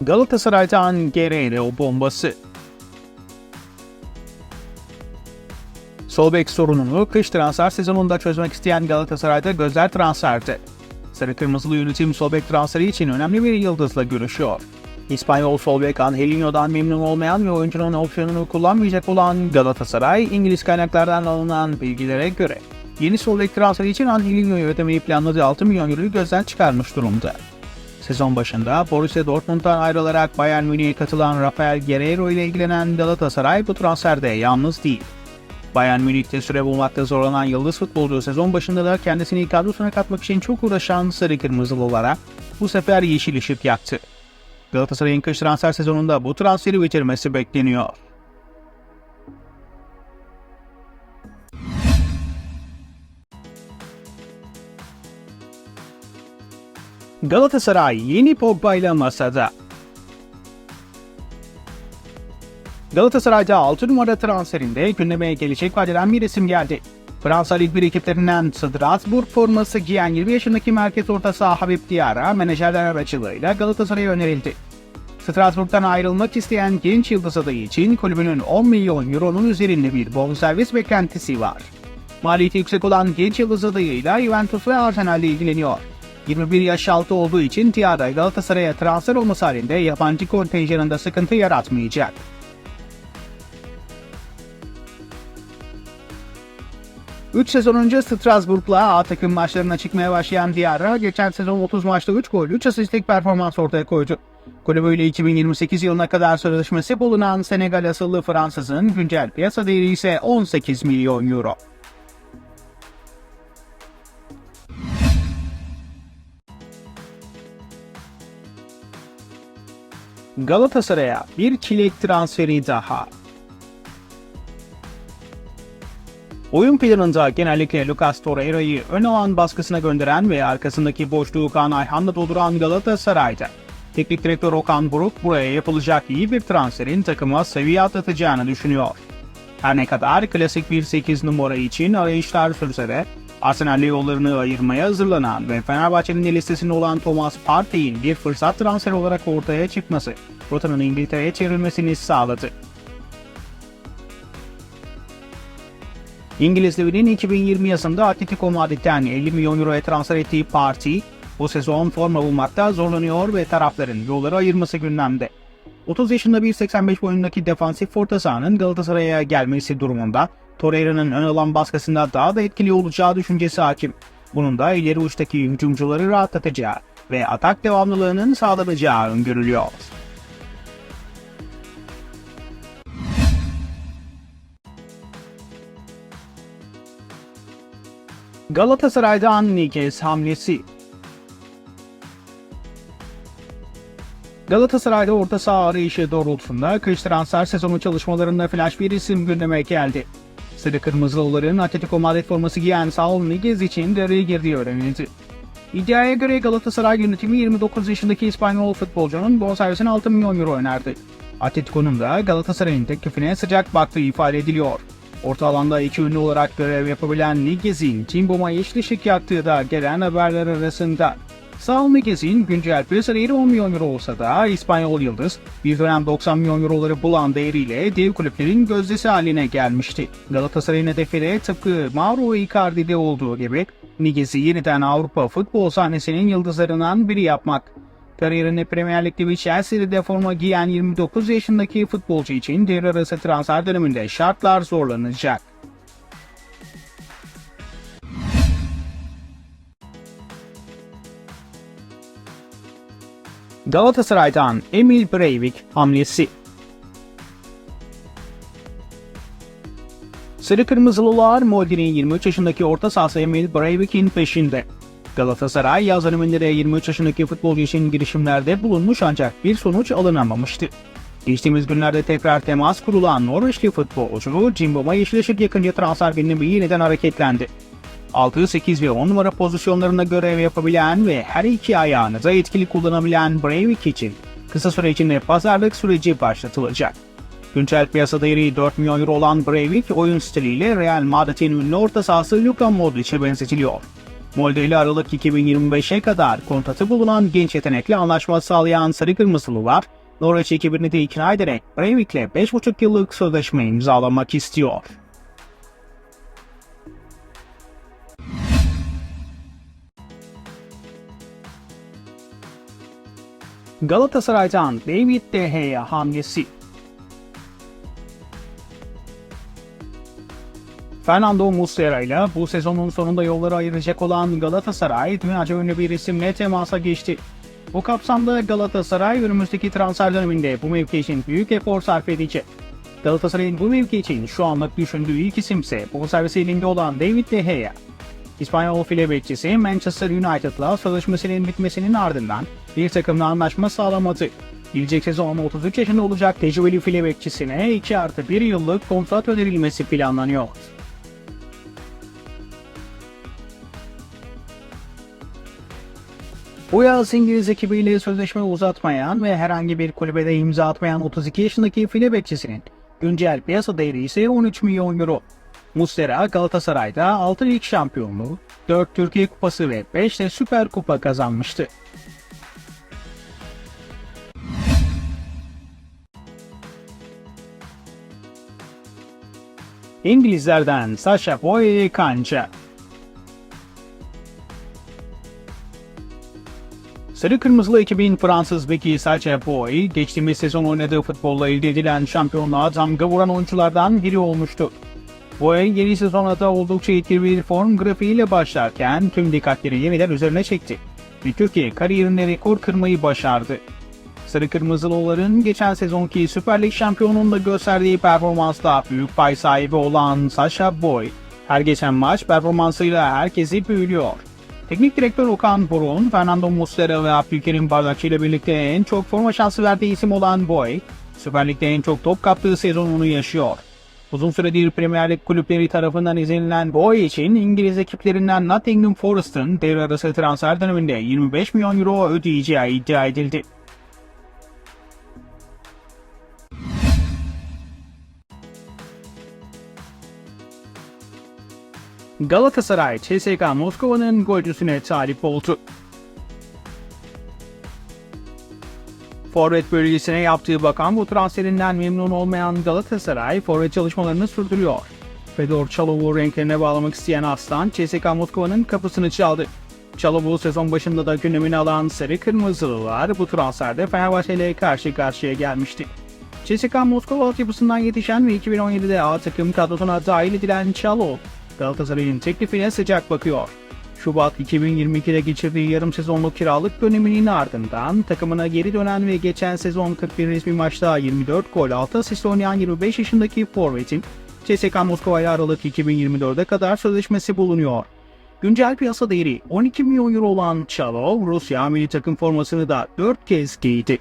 Galatasaray'dan Guerreiro bombası. Sol bek sorununu kış transfer sezonunda çözmek isteyen Galatasaray'da gözler transferde. Sarı Kırmızılı yönetim sol bek transferi için önemli bir yıldızla görüşüyor. İspanyol sol bek Angelino'dan memnun olmayan ve oyuncunun opsiyonunu kullanmayacak olan Galatasaray, İngiliz kaynaklardan alınan bilgilere göre yeni sol bek transferi için Angelino'yu ödemeyi planladığı 6 milyon euroyu gözden çıkarmış durumda. Sezon başında Borussia Dortmund'dan ayrılarak Bayern Münih'e katılan Rafael Guerreiro ile ilgilenen Galatasaray bu transferde yalnız değil. Bayern Münih'te süre bulmakta zorlanan yıldız futbolcu sezon başında da kendisini kadrosuna katmak için çok uğraşan sarı kırmızılılara bu sefer yeşil ışık yaktı. Galatasaray'ın kış transfer sezonunda bu transferi bitirmesi bekleniyor. Galatasaray yeni Pogba ile masada. Galatasaray'da 6 numara transferinde gündeme gelecek vadeden bir isim geldi. Fransa Lig 1 ekiplerinden Strasbourg forması giyen 20 yaşındaki merkez orta saha Habib Diarra menajerler aracılığıyla Galatasaray'a önerildi. Strasbourg'dan ayrılmak isteyen genç yıldız adayı için kulübünün 10 milyon euronun üzerinde bir bonservis beklentisi var. Maliyeti yüksek olan genç yıldız adayıyla Juventus ve Arsenal ile ilgileniyor. 21 yaş altı olduğu için Diarra Galatasaray'a transfer olması halinde yabancı kontenjanında sıkıntı yaratmayacak. Üç sezon önce Strasbourg'la A takım maçlarına çıkmaya başlayan Diarra geçen sezon 30 maçta 3 gol 3 asistlik performans ortaya koydu. Kulübüyle 2028 yılına kadar sözleşmesi bulunan Senegal asıllı Fransızın güncel piyasa değeri ise 18 milyon euro. Galatasaray'a bir kilek transferi daha. Oyun planında genellikle Lucas Torreira'yı ön alan baskısına gönderen ve arkasındaki boşluğu Kaan Ayhan'la dolduran Galatasaray'da. Teknik direktör Okan Buruk buraya yapılacak iyi bir transferin takıma seviye atlatacağını düşünüyor. Her ne kadar klasik bir 8 numara için arayışlar sürse de Arsenal'le yollarını ayırmaya hazırlanan ve Fenerbahçe'nin listesinde olan Thomas Partey'in bir fırsat transfer olarak ortaya çıkması rotanın İngiltere'ye çevrilmesini sağladı. İngiliz devinin 2020 yazında Atletico Madrid'den 50 milyon euroya transfer ettiği Parti, bu sezon forma bulmakta zorlanıyor ve tarafların yolları ayırması gündemde. 30 yaşında 1.85 boyundaki defansif orta sahanın Galatasaray'a gelmesi durumunda Torreira'nın ön alan baskısında daha da etkili olacağı düşüncesi hakim. Bunun da ileri uçtaki hücumcuları rahatlatacağı ve atak devamlılığının sağlanacağı öngörülüyor. Galatasaray'dan Niguez hamlesi Galatasaray'da orta saha arayışı doğrultusunda kış transfer sezonu çalışmalarında flash bir isim gündeme geldi. Sarı Kırmızılıların Atletico Madrid forması giyen Saul Niguez için devreye girdiği öğrenildi. İddiaya göre Galatasaray yönetimi 29 yaşındaki İspanyol futbolcunun bonservisine 6 milyon euro önerdi. Atletico'nun da Galatasaray'ın teklifine sıcak baktığı ifade ediliyor. Orta alanda iki ünlü olarak görev yapabilen Niguez'in Timbom'a yeşil ışık da gelen haberler arasında. Saul Niguez'in güncel piyasa değeri 10 milyon euro olsa da İspanyol Yıldız bir dönem 90 milyon euroları bulan değeriyle dev kulüplerin gözdesi haline gelmişti. Galatasaray'ın hedefi de tıpkı Mauro Icardi'de olduğu gibi Niguez'i yeniden Avrupa futbol sahnesinin yıldızlarından biri yapmak. Kariyerinde Premier Lig'de ve Chelsea'de forma giyen 29 yaşındaki futbolcu için devre arası transfer döneminde şartlar zorlanacak. Galatasaray'dan Emil Breivik hamlesi. Sarı Kırmızılılar Molde'nin 23 yaşındaki orta sahası Emil Breivik'in peşinde. Galatasaray yaz döneminde 23 yaşındaki futbolcu için girişimlerde bulunmuş ancak bir sonuç alınamamıştı. Geçtiğimiz günlerde tekrar temas kurulan Norveçli futbolcu Cimbom'a yeşil ışık yakınca transfer gündemi yeniden hareketlendi. 6, 8 ve 10 numara pozisyonlarında görev yapabilen ve her iki ayağını da etkili kullanabilen Breivik için kısa süre içinde pazarlık süreci başlatılacak. Güncel piyasa değeri 4 milyon euro olan Breivik oyun stiliyle Real Madrid'in ünlü orta sahası Luka Modric'e benzetiliyor. Molde Aralık 2025'e kadar kontratı bulunan genç yetenekli anlaşma sağlayan Sarı Kırmızılılar, Norveç ekibini de ikna ederek Breivik'le 5,5 yıllık sözleşme imzalamak istiyor. Galatasaray'dan David De Gea hamlesi Fernando Muslera ile bu sezonun sonunda yolları ayıracak olan Galatasaray, dünyaca ünlü bir isimle temasa geçti. Bu kapsamda Galatasaray önümüzdeki transfer döneminde bu mevki için büyük efor sarf edecek. Galatasaray'ın bu mevki için şu anlık düşündüğü ilk isimse bonservisi elinde olan David De Gea. İspanyol file bekçisi Manchester United'la sözleşmesinin bitmesinin ardından bir takımla anlaşma sağlamadı. Gelecek sezon 33 yaşında olacak tecrübeli file bekçisine 2 artı 1 yıllık kontrat önerilmesi planlanıyor. Bu yaz İngiliz ekibiyle sözleşme uzatmayan ve herhangi bir kulübede imza atmayan 32 yaşındaki file bekçisinin güncel piyasa değeri ise 13 milyon euro. Muslera Galatasaray'da 6 lig şampiyonluğu, 4 Türkiye Kupası ve 5 de Süper Kupa kazanmıştı. İngilizlerden Sasha Boye Kanca Sarı Kırmızılı ekibin Fransız beki Sacha Boy, geçtiğimiz sezon oynadığı futbolla elde edilen şampiyonluğa damga vuran oyunculardan biri olmuştu. Boy yeni sezona da oldukça etkili bir form grafiğiyle başlarken tüm dikkatleri yeniden üzerine çekti. Ve Türkiye kariyerinde rekor kırmayı başardı. Sarı Kırmızılıların geçen sezonki Süper Lig şampiyonunda gösterdiği performansla büyük pay sahibi olan Sasha Boy, her geçen maç performansıyla herkesi büyülüyor. Teknik direktör Okan Burun, Fernando Muslera ve Abdülkerim Bardakçı ile birlikte en çok forma şansı verdiği isim olan Boy, Süper Lig'de en çok top kaptığı sezonunu yaşıyor. Uzun süredir Premier Lig kulüpleri tarafından izlenilen Boy için İngiliz ekiplerinden Nottingham Forest'ın devre arası transfer döneminde 25 milyon euro ödeyeceği iddia edildi. Galatasaray, CSKA Moskova'nın golcüsüne talip oldu. Forvet bölgesine yaptığı bakan bu transferinden memnun olmayan Galatasaray forvet çalışmalarını sürdürüyor. Fedor Çalov'u renklerine bağlamak isteyen Aslan, CSKA Moskova'nın kapısını çaldı. Çalov'u sezon başında da gündemine alan Sarı Kırmızılılar bu transferde Fenerbahçe ile karşı karşıya gelmişti. CSKA Moskova altyapısından yetişen ve 2017'de A takım kadrosuna dahil edilen Çalov, Galatasaray'ın teklifine sıcak bakıyor. Şubat 2022'de geçirdiği yarım sezonluk kiralık döneminin ardından takımına geri dönen ve geçen sezon 41 resmi maçta 24 gol 6 asist oynayan 25 yaşındaki forvetin CSKA Moskova ile Aralık 2024'e kadar sözleşmesi bulunuyor. Güncel piyasa değeri 12 milyon euro olan Çalov, Rusya milli takım formasını da 4 kez giydi.